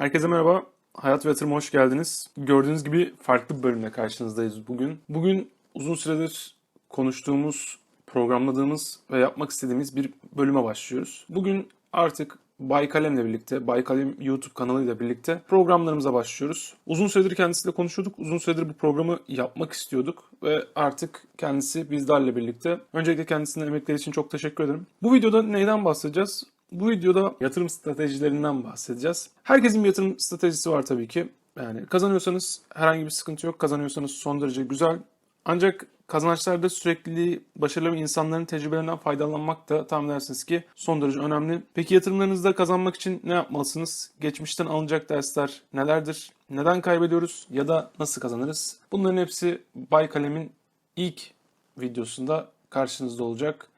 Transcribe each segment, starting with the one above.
Herkese merhaba. Hayat ve Yatırım'a hoş geldiniz. Gördüğünüz gibi farklı bir bölümle karşınızdayız bugün. Bugün uzun süredir konuştuğumuz, programladığımız ve yapmak istediğimiz bir bölüme başlıyoruz. Bugün artık Baykalem'le birlikte, Baykalem YouTube kanalıyla birlikte programlarımıza başlıyoruz. Uzun süredir kendisiyle konuşuyorduk. Uzun süredir bu programı yapmak istiyorduk ve artık kendisi bizlerle birlikte. Öncelikle kendisine emekleri için çok teşekkür ederim. Bu videoda neyden bahsedeceğiz? Bu videoda yatırım stratejilerinden bahsedeceğiz. Herkesin bir yatırım stratejisi var tabii ki. Yani kazanıyorsanız herhangi bir sıkıntı yok. Kazanıyorsanız son derece güzel. Ancak kazançlarda sürekliliği, başarılı insanların tecrübelerinden faydalanmak da tahmin edersiniz ki son derece önemli. Peki yatırımlarınızda kazanmak için ne yapmalısınız? Geçmişten alınacak dersler nelerdir? Neden kaybediyoruz ya da nasıl kazanırız? Bunların hepsi Baykalem'in ilk videosunda karşınızda olacak.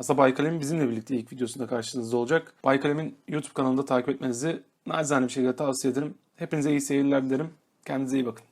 Aslında Baykalem'in bizimle birlikte ilk videosunda karşınızda olacak. Baykalem'in YouTube kanalında takip etmenizi nacizane bir şekilde tavsiye ederim. Hepinize iyi seyirler dilerim. Kendinize iyi bakın.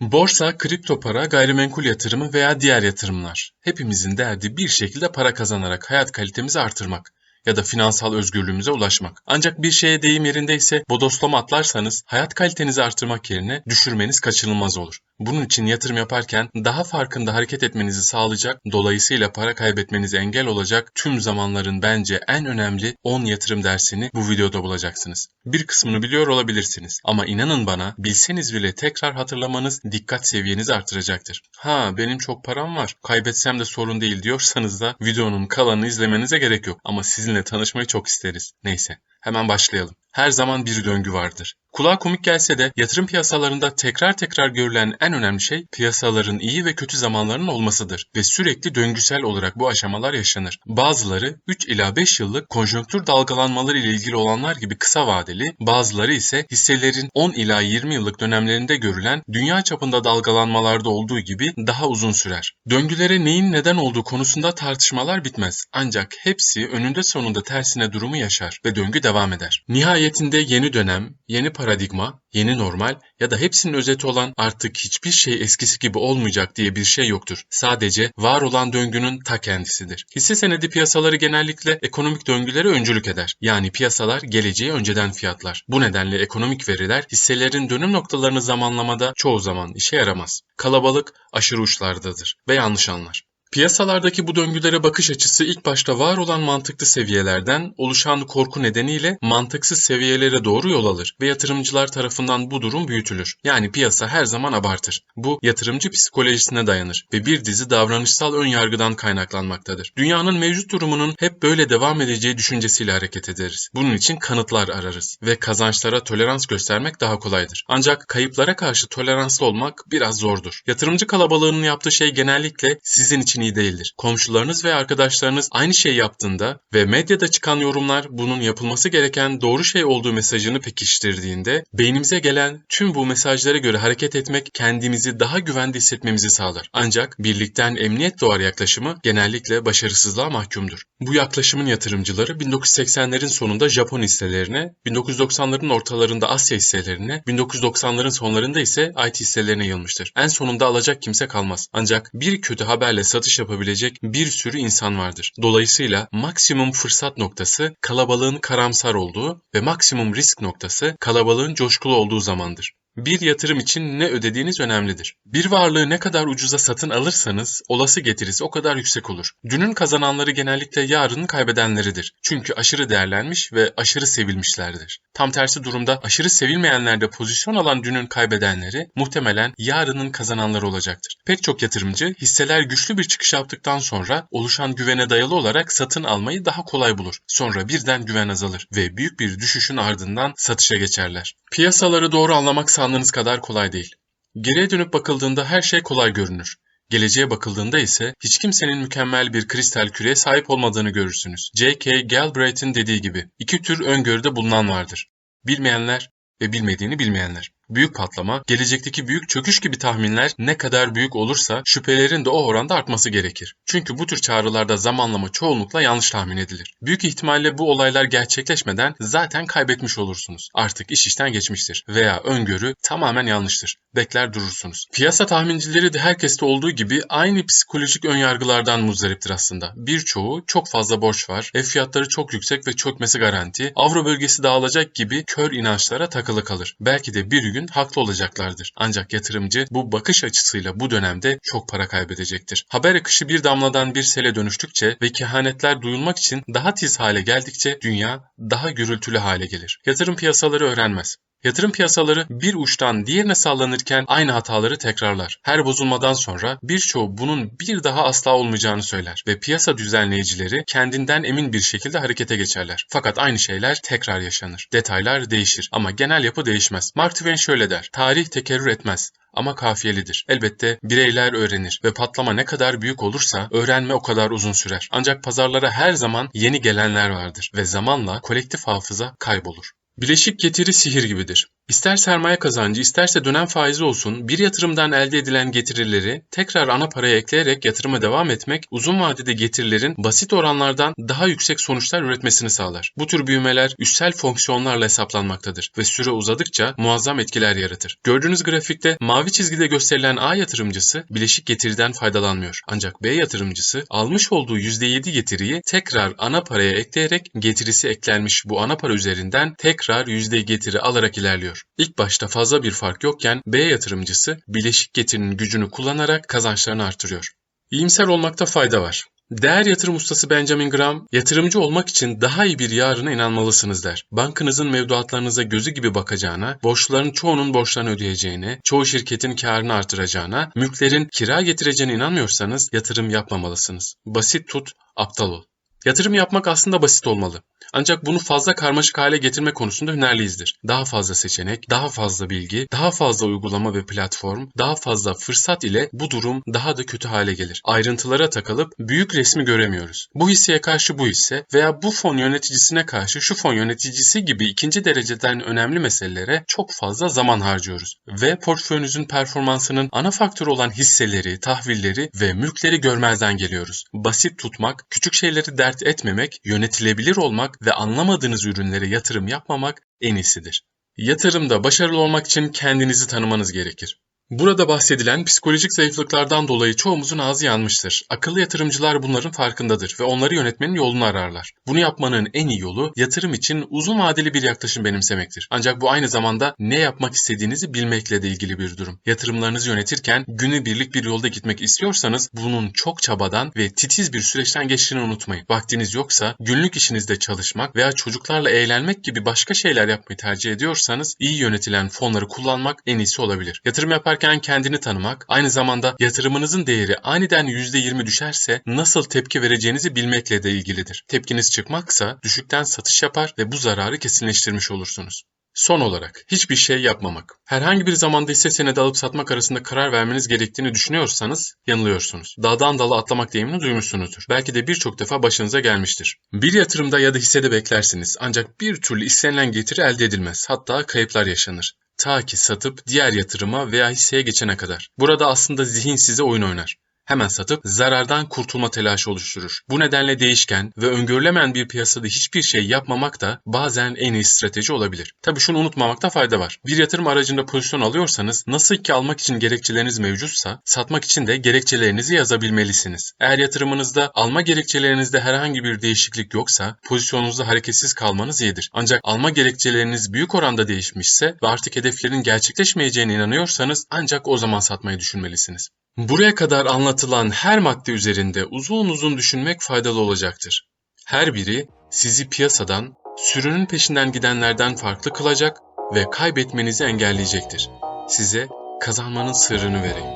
Borsa, kripto para, gayrimenkul yatırımı veya diğer yatırımlar. Hepimizin derdi bir şekilde para kazanarak hayat kalitemizi artırmak ya da finansal özgürlüğümüze ulaşmak. Ancak bir şeye deyim yerindeyse bodoslama atlarsanız hayat kalitenizi artırmak yerine düşürmeniz kaçınılmaz olur. Bunun için yatırım yaparken daha farkında hareket etmenizi sağlayacak, dolayısıyla para kaybetmenize engel olacak tüm zamanların bence en önemli 10 yatırım dersini bu videoda bulacaksınız. Bir kısmını biliyor olabilirsiniz ama inanın bana bilseniz bile tekrar hatırlamanız dikkat seviyenizi artıracaktır. Ha benim çok param var, kaybetsem de sorun değil diyorsanız da videonun kalanını izlemenize gerek yok ama sizinle tanışmayı çok isteriz. Neyse hemen başlayalım. Her zaman bir döngü vardır. Kulağa komik gelse de yatırım piyasalarında tekrar tekrar görülen en önemli şey piyasaların iyi ve kötü zamanlarının olmasıdır ve sürekli döngüsel olarak bu aşamalar yaşanır. Bazıları 3 ila 5 yıllık konjonktür dalgalanmaları ile ilgili olanlar gibi kısa vadeli, bazıları ise hisselerin 10 ila 20 yıllık dönemlerinde görülen dünya çapında dalgalanmalarda olduğu gibi daha uzun sürer. Döngülere neyin neden olduğu konusunda tartışmalar bitmez. Ancak hepsi önünde sonunda tersine durumu yaşar ve döngü devam eder. Nihayetinde yeni dönem, yeni paradigma, yeni normal ya da hepsinin özeti olan artık hiçbir şey eskisi gibi olmayacak diye bir şey yoktur. Sadece var olan döngünün ta kendisidir. Hisse senedi piyasaları genellikle ekonomik döngülere öncülük eder. Yani piyasalar geleceği önceden fiyatlar. Bu nedenle ekonomik veriler hisselerin dönüm noktalarını zamanlamada çoğu zaman işe yaramaz. Kalabalık aşırı uçlardadır ve yanlış anlar. Piyasalardaki bu döngülere bakış açısı ilk başta var olan mantıklı seviyelerden oluşan korku nedeniyle mantıksız seviyelere doğru yol alır ve yatırımcılar tarafından bu durum büyütülür. Yani piyasa her zaman abartır. Bu yatırımcı psikolojisine dayanır ve bir dizi davranışsal ön yargıdan kaynaklanmaktadır. Dünyanın mevcut durumunun hep böyle devam edeceği düşüncesiyle hareket ederiz. Bunun için kanıtlar ararız ve kazançlara tolerans göstermek daha kolaydır. Ancak kayıplara karşı toleranslı olmak biraz zordur. Yatırımcı kalabalığının yaptığı şey genellikle sizin için iyi değildir. Komşularınız ve arkadaşlarınız aynı şeyi yaptığında ve medyada çıkan yorumlar bunun yapılması gereken doğru şey olduğu mesajını pekiştirdiğinde beynimize gelen tüm bu mesajlara göre hareket etmek kendimizi daha güvende hissetmemizi sağlar. Ancak birlikten emniyet doğar yaklaşımı genellikle başarısızlığa mahkumdur. Bu yaklaşımın yatırımcıları 1980'lerin sonunda Japon hisselerine, 1990'ların ortalarında Asya hisselerine, 1990'ların sonlarında ise IT hisselerine yılmıştır. En sonunda alacak kimse kalmaz. Ancak bir kötü haberle satış yapabilecek bir sürü insan vardır. Dolayısıyla maksimum fırsat noktası kalabalığın karamsar olduğu ve maksimum risk noktası kalabalığın coşkulu olduğu zamandır. Bir yatırım için ne ödediğiniz önemlidir. Bir varlığı ne kadar ucuza satın alırsanız olası getirisi o kadar yüksek olur. Dünün kazananları genellikle yarının kaybedenleridir. Çünkü aşırı değerlenmiş ve aşırı sevilmişlerdir. Tam tersi durumda aşırı sevilmeyenlerde pozisyon alan dünün kaybedenleri muhtemelen yarının kazananları olacaktır. Pek çok yatırımcı hisseler güçlü bir çıkış yaptıktan sonra oluşan güvene dayalı olarak satın almayı daha kolay bulur. Sonra birden güven azalır ve büyük bir düşüşün ardından satışa geçerler. Piyasaları doğru anlamak sandığınız kadar kolay değil. Geriye dönüp bakıldığında her şey kolay görünür. Geleceğe bakıldığında ise hiç kimsenin mükemmel bir kristal küreye sahip olmadığını görürsünüz. J.K. Galbraith'in dediği gibi iki tür öngörüde bulunan vardır. Bilmeyenler ve bilmediğini bilmeyenler. Büyük patlama, gelecekteki büyük çöküş gibi tahminler ne kadar büyük olursa şüphelerin de o oranda artması gerekir. Çünkü bu tür çağrılarda zamanlama çoğunlukla yanlış tahmin edilir. Büyük ihtimalle bu olaylar gerçekleşmeden zaten kaybetmiş olursunuz. Artık iş işten geçmiştir veya öngörü tamamen yanlıştır. Bekler durursunuz. Piyasa tahmincileri de herkeste olduğu gibi aynı psikolojik önyargılardan muzdariptir aslında. Birçoğu çok fazla borç var, ev fiyatları çok yüksek ve çökmesi garanti, avro bölgesi dağılacak gibi kör inançlara takılı kalır. Belki de bir gün haklı olacaklardır. Ancak yatırımcı bu bakış açısıyla bu dönemde çok para kaybedecektir. Haber akışı bir damladan bir sele dönüştükçe ve kehanetler duyulmak için daha tiz hale geldikçe dünya daha gürültülü hale gelir. Yatırım piyasaları öğrenmez. Yatırım piyasaları bir uçtan diğerine sallanırken aynı hataları tekrarlar. Her bozulmadan sonra birçoğu bunun bir daha asla olmayacağını söyler ve piyasa düzenleyicileri kendinden emin bir şekilde harekete geçerler. Fakat aynı şeyler tekrar yaşanır. Detaylar değişir ama genel yapı değişmez. Mark Twain şöyle der. Tarih tekerrür etmez ama kafiyelidir. Elbette bireyler öğrenir ve patlama ne kadar büyük olursa öğrenme o kadar uzun sürer. Ancak pazarlara her zaman yeni gelenler vardır ve zamanla kolektif hafıza kaybolur. Bileşik getiri sihir gibidir. İster sermaye kazancı isterse dönem faizi olsun bir yatırımdan elde edilen getirileri tekrar ana paraya ekleyerek yatırıma devam etmek uzun vadede getirilerin basit oranlardan daha yüksek sonuçlar üretmesini sağlar. Bu tür büyümeler üstsel fonksiyonlarla hesaplanmaktadır ve süre uzadıkça muazzam etkiler yaratır. Gördüğünüz grafikte mavi çizgide gösterilen A yatırımcısı bileşik getiriden faydalanmıyor. Ancak B yatırımcısı almış olduğu %7 getiriyi tekrar ana paraya ekleyerek getirisi eklenmiş bu ana para üzerinden tekrar yüzde getiri alarak ilerliyor. İlk başta fazla bir fark yokken B yatırımcısı bileşik getirinin gücünü kullanarak kazançlarını artırıyor. İyimser olmakta fayda var. Değer yatırım ustası Benjamin Graham, yatırımcı olmak için daha iyi bir yarına inanmalısınız der. Bankanızın mevduatlarınıza gözü gibi bakacağına, borçluların çoğunun borçlarını ödeyeceğine, çoğu şirketin karını artıracağına, mülklerin kira getireceğine inanmıyorsanız yatırım yapmamalısınız. Basit tut, aptal ol. Yatırım yapmak aslında basit olmalı. Ancak bunu fazla karmaşık hale getirme konusunda hünerliyizdir. Daha fazla seçenek, daha fazla bilgi, daha fazla uygulama ve platform, daha fazla fırsat ile bu durum daha da kötü hale gelir. Ayrıntılara takılıp büyük resmi göremiyoruz. Bu hisseye karşı bu hisse veya bu fon yöneticisine karşı şu fon yöneticisi gibi ikinci dereceden önemli meselelere çok fazla zaman harcıyoruz. Ve portföyünüzün performansının ana faktörü olan hisseleri, tahvilleri ve mülkleri görmezden geliyoruz. Basit tutmak, küçük şeyleri dert etmemek, yönetilebilir olmak ve anlamadığınız ürünlere yatırım yapmamak en iyisidir. Yatırımda başarılı olmak için kendinizi tanımanız gerekir. Burada bahsedilen psikolojik zayıflıklardan dolayı çoğumuzun ağzı yanmıştır. Akıllı yatırımcılar bunların farkındadır ve onları yönetmenin yolunu ararlar. Bunu yapmanın en iyi yolu yatırım için uzun vadeli bir yaklaşım benimsemektir. Ancak bu aynı zamanda ne yapmak istediğinizi bilmekle de ilgili bir durum. Yatırımlarınızı yönetirken günübirlik bir yolda gitmek istiyorsanız bunun çok çabadan ve titiz bir süreçten geçtiğini unutmayın. Vaktiniz yoksa günlük işinizde çalışmak veya çocuklarla eğlenmek gibi başka şeyler yapmayı tercih ediyorsanız iyi yönetilen fonları kullanmak en iyisi olabilir. Yatırım yapar yaparken kendini tanımak, aynı zamanda yatırımınızın değeri aniden %20 düşerse nasıl tepki vereceğinizi bilmekle de ilgilidir. Tepkiniz çıkmaksa düşükten satış yapar ve bu zararı kesinleştirmiş olursunuz. Son olarak hiçbir şey yapmamak. Herhangi bir zamanda hisse senedi alıp satmak arasında karar vermeniz gerektiğini düşünüyorsanız yanılıyorsunuz. Dağdan dala atlamak deyimini duymuşsunuzdur. Belki de birçok defa başınıza gelmiştir. Bir yatırımda ya da hissede beklersiniz ancak bir türlü istenilen getiri elde edilmez. Hatta kayıplar yaşanır ta ki satıp diğer yatırıma veya hisseye geçene kadar. Burada aslında zihin size oyun oynar. Hemen satıp zarardan kurtulma telaşı oluşturur. Bu nedenle değişken ve öngörülemeyen bir piyasada hiçbir şey yapmamak da bazen en iyi strateji olabilir. Tabi şunu unutmamakta fayda var. Bir yatırım aracında pozisyon alıyorsanız nasıl ki almak için gerekçeleriniz mevcutsa satmak için de gerekçelerinizi yazabilmelisiniz. Eğer yatırımınızda alma gerekçelerinizde herhangi bir değişiklik yoksa pozisyonunuzda hareketsiz kalmanız iyidir. Ancak alma gerekçeleriniz büyük oranda değişmişse ve artık hedeflerin gerçekleşmeyeceğine inanıyorsanız ancak o zaman satmayı düşünmelisiniz. Buraya kadar anlatılan her madde üzerinde uzun uzun düşünmek faydalı olacaktır. Her biri sizi piyasadan, sürünün peşinden gidenlerden farklı kılacak ve kaybetmenizi engelleyecektir. Size kazanmanın sırrını vereyim.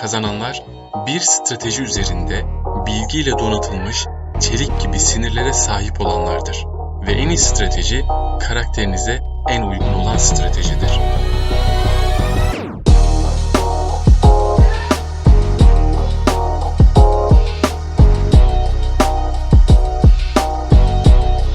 Kazananlar bir strateji üzerinde bilgiyle donatılmış çelik gibi sinirlere sahip olanlardır. Ve en iyi strateji karakterinize en uygun olan stratejidir.